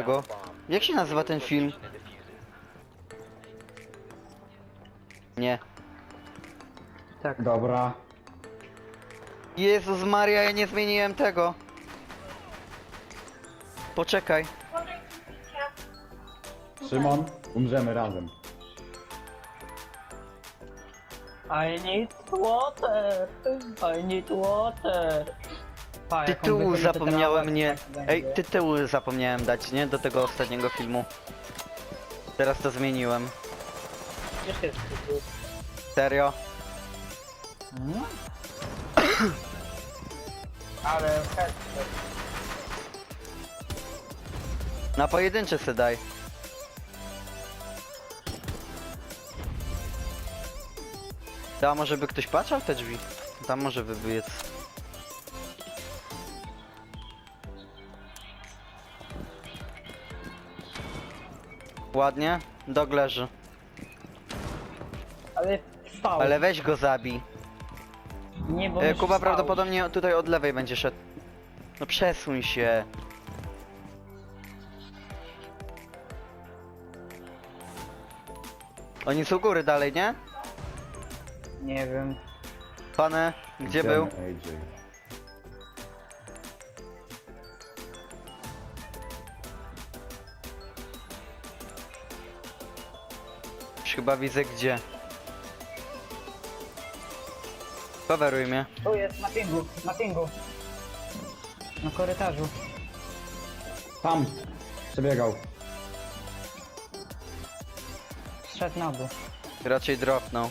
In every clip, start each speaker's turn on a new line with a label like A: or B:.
A: Tego. Jak się nazywa ten film? Nie.
B: Tak.
C: Dobra.
A: Jezus Maria, ja nie zmieniłem tego. Poczekaj.
C: Szymon, umrzemy razem.
B: I need water. I need water. Pa, jak on
A: Tytułu zapomniałem nie.
B: tak
A: Ej, tytułu zapomniałem dać, nie? Do tego ostatniego filmu. Teraz to zmieniłem.
B: Gdzie jest tytuł?
A: Serio?
B: Hmm? Ale.
A: Na pojedyncze se daj. Tam może by ktoś patrzał w te drzwi? Tam może by wybiec. Ładnie? Dog leży.
B: Ale wstał.
A: Ale weź go zabij.
B: Nie, bo
A: E,
B: już
A: Kuba
B: wstał.
A: prawdopodobnie tutaj od lewej będzie szedł. No przesuń się. Oni są u góry dalej, nie?
B: Nie wiem.
A: Pane, gdzie był?
C: AJ.
A: Już chyba widzę gdzie. Coveruj mnie.
B: Tu jest, na pingu, na pingu. Na korytarzu.
C: Tam! Przebiegał.
B: Szedł na dół.
A: Raczej dropnął.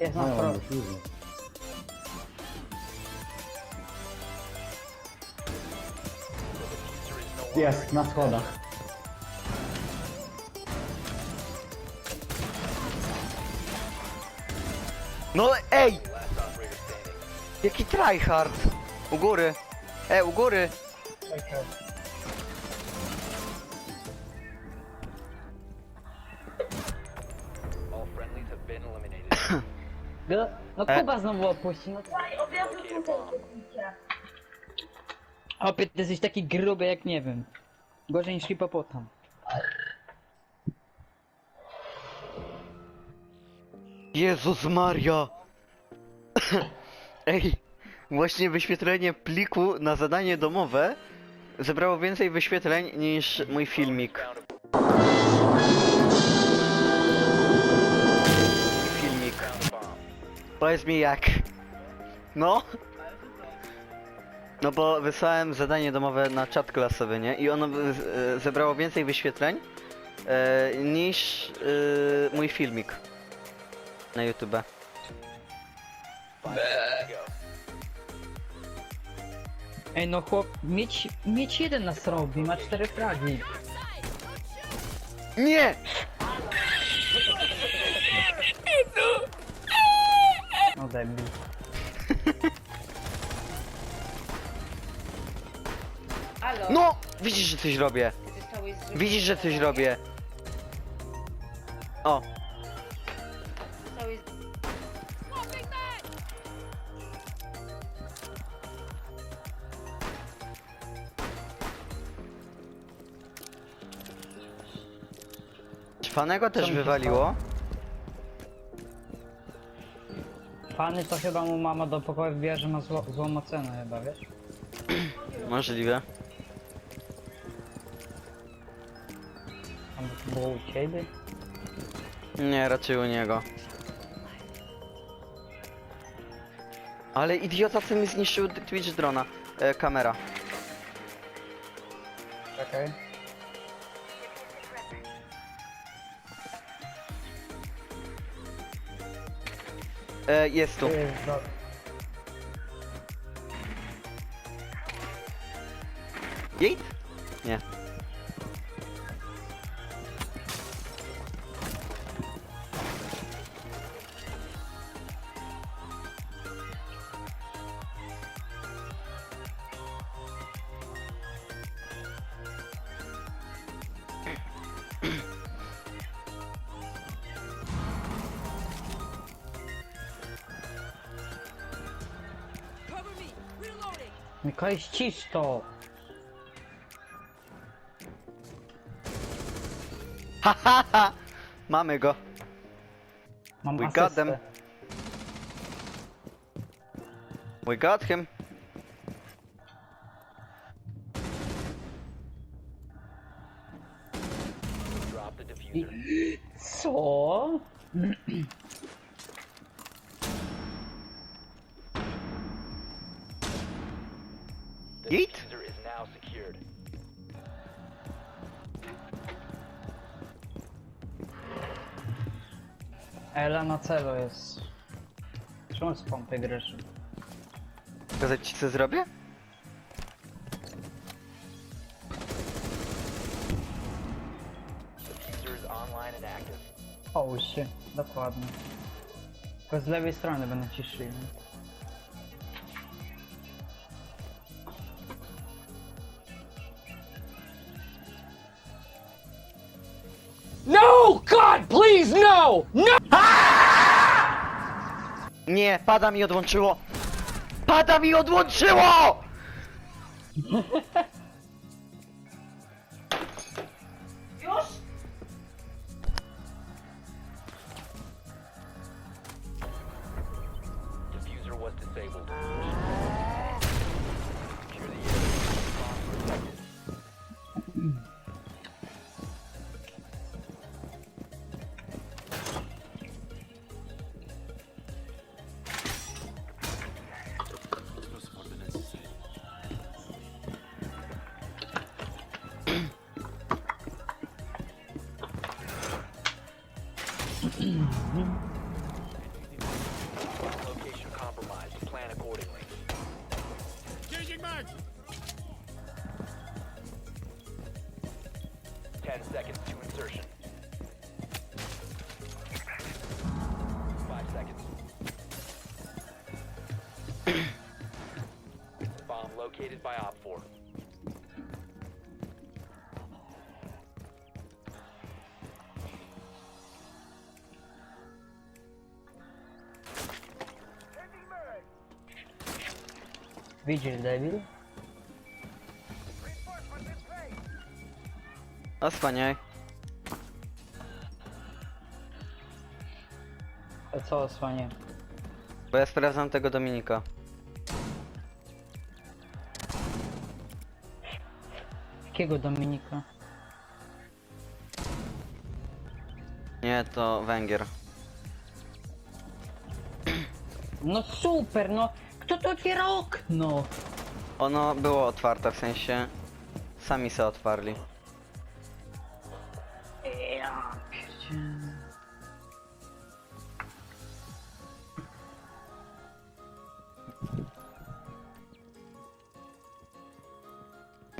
B: Jest na
C: No, już Jest, na schodach.
A: No ej! Jaki tryhard! U góry! E, u góry!
D: All friendlies have been eliminated.
B: No, no
A: E.
B: Kuba znowu opuści. No Opie, ty jesteś taki gruby jak nie wiem. Gorzej niż hipopotam.
A: Jezus Maria! Ej, właśnie wyświetlenie pliku na zadanie domowe zebrało więcej wyświetleń niż mój filmik. Filmik. Powiedz mi jak. No? No bo wysłałem zadanie domowe na czat klasowy, nie? I ono e, zebrało więcej wyświetleń e, niż e, mój filmik na YouTube.
B: Ej no chłop, mieć, mieć jeden nas robi, ma cztery fragi.
A: Nie!
B: No debil.
A: Widzisz, że coś robię. Widzisz, że coś robię. O, trwanego też wywaliło.
B: Pany to chyba mu mama do pokoju wbija, że ma zło, złą ocenę chyba, wiesz?
A: Możliwe.
B: Było u ciebie?
A: Nie, raczej u niego. Ale idiota co mi zniszczył Twitch drona. E, kamera.
B: Czekaj.
A: E, jest tu.
B: Do...
A: Jej? Nie.
B: Mikołaj, ścisz to!
A: Ha ha ha! Mamy go.
B: Mam
A: We got
B: asystę.
A: them. We got him.
D: Drop the diffuser.
B: Co?
D: secured.
B: Ela na celu jest. Czemu z pompy grysz?
A: Pokazać ci co zrobię?
D: Diffuser is online and active.
B: Połóż się, dokładnie. Tylko z lewej strony będę ciszył.
E: No! Please, no! No!
A: Nie, pada mi odłączyło! Pada mi odłączyło!
D: located by Op 4.
B: Widzisz, debil?
A: Wspaniale.
B: A co osłanie?
A: Bo ja sprawdzam tego Dominika.
B: Jakiego Dominika?
A: Nie, to Węgier.
B: No super, no! Kto to otwiera okno?
A: Ono było otwarte, w sensie... Sami se otwarli.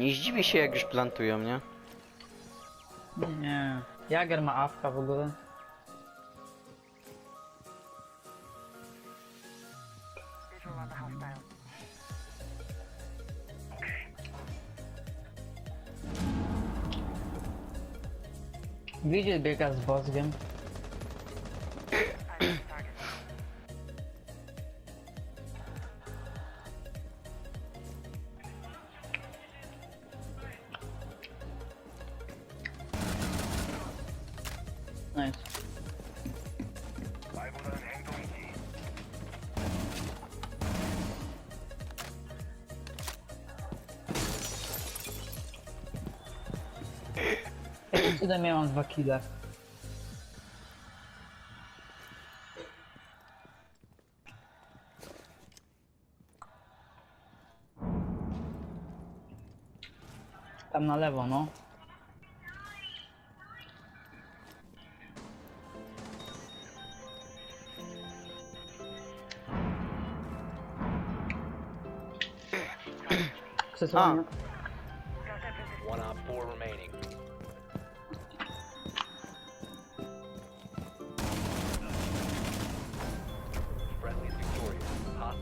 A: Nie zdziwi się jak już plantują, nie?
B: Nie. Jager ma awka w ogóle. Widzisz biega z bozgiem. Ja mam dwa kile? Tam na lewo, no. Przesuwanie.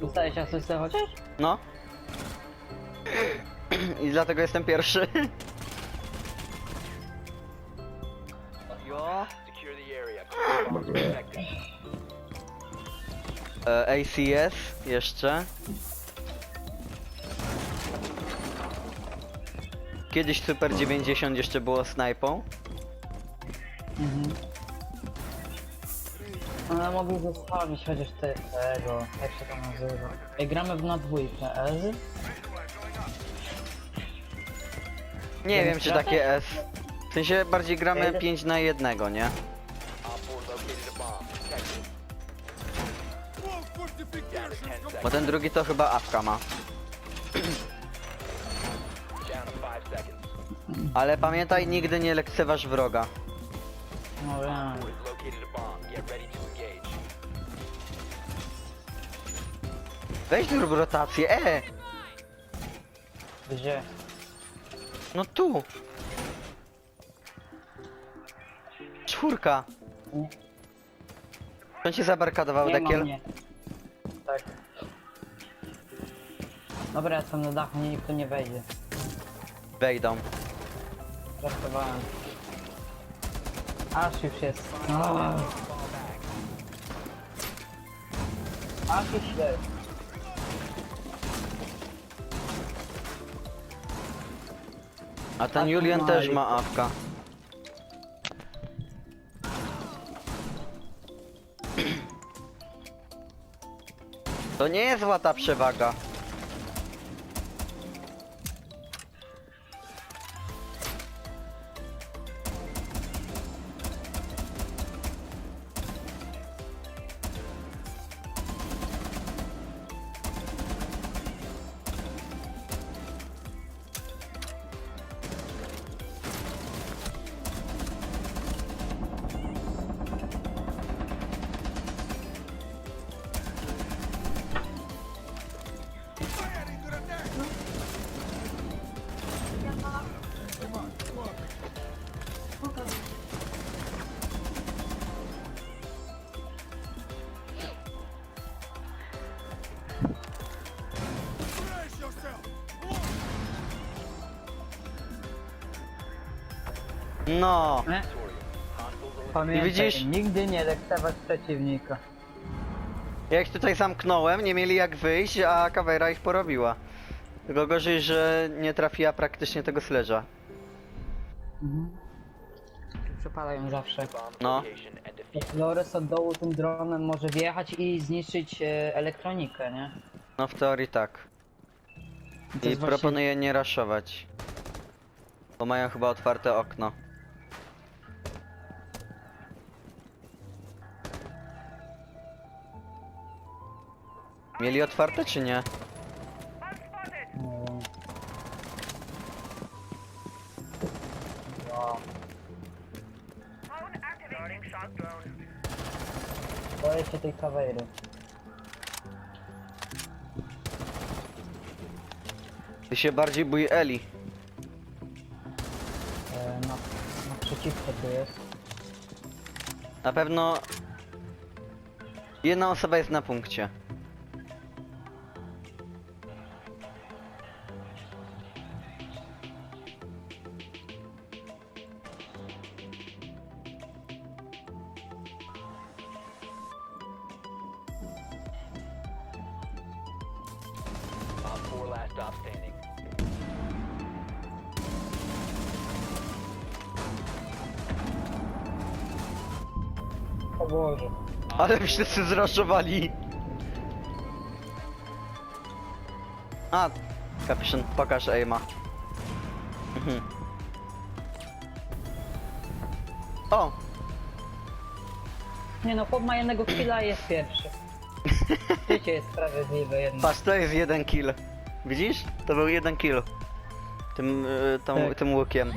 B: Dostałeś asystę chociaż?
A: No. I dlatego jestem pierwszy. Jo.
D: Secure the area. Keep bombs protected.
A: E, ACS jeszcze. kiedyś Super 90 jeszcze było snajpą.
B: Mhm. Ale mogli zostawić chociaż te, tego, jak się to nazywa. Ej, gramy w na dwójkę, Ez?
A: Nie wiem czy takie S. W sensie bardziej gramy
B: Jedę-
A: 5 na jednego, nie?
D: Op 4 located a bomb. Protect it. Down to 10
A: Bo ten drugi to chyba awka ma.
D: Down to 5 seconds.
A: Ale pamiętaj, nigdy nie lekceważ wroga.
B: No wiem.
A: Weź zrób rotację, e!
B: Gdzie?
A: No tu! Czwórka!
B: Nie.
A: On cię zabarkadował,
B: Nie ma
A: dekiel?
B: mnie. Tak. Dobra, ja jestem na dachu, nie, nikt tu nie wejdzie.
A: Wejdą.
B: Żartowałem. Aż już jest. Aż już jest.
A: A ten
B: A
A: Julian
B: tu
A: też
B: ma-
A: ma awka. To nie jest łata przewaga. No.
B: Nie? Pamiętaj,
A: widzisz?
B: nigdy nie lekceważ przeciwnika.
A: Ja ich tutaj zamknąłem, nie mieli jak wyjść, a kawera ich porobiła. Tylko gorzej, że nie trafiła praktycznie tego sledge'a.
B: Przepadają zawsze.
D: Bomb
A: No.
B: Flores od dołu tym dronem może wjechać i zniszczyć e, elektronikę, nie?
A: No w teorii tak.
B: To
A: I
B: jest właśnie-
A: proponuję nie raszować. Bo mają chyba otwarte okno. Mieli otwarte czy nie?
B: Boję się tej kawery.
A: Ty się bardziej bój Eli.
B: E, na, naprzeciwko tu jest.
A: Na pewno jedna osoba jest na punkcie.
D: Stop standing.
B: O Boże.
A: Ale wszyscy zraszowali. A, kapiszon, pokaż aima. Mhm. O,
B: Nie no, chłop ma jednego killa i jest pierwszy. Życie jest sprawiedliwe jednak.
A: patrz, to jest jeden kill. Widzisz? To był jeden kill. Tym, y, tą,
B: Tak.
A: tym łukiem.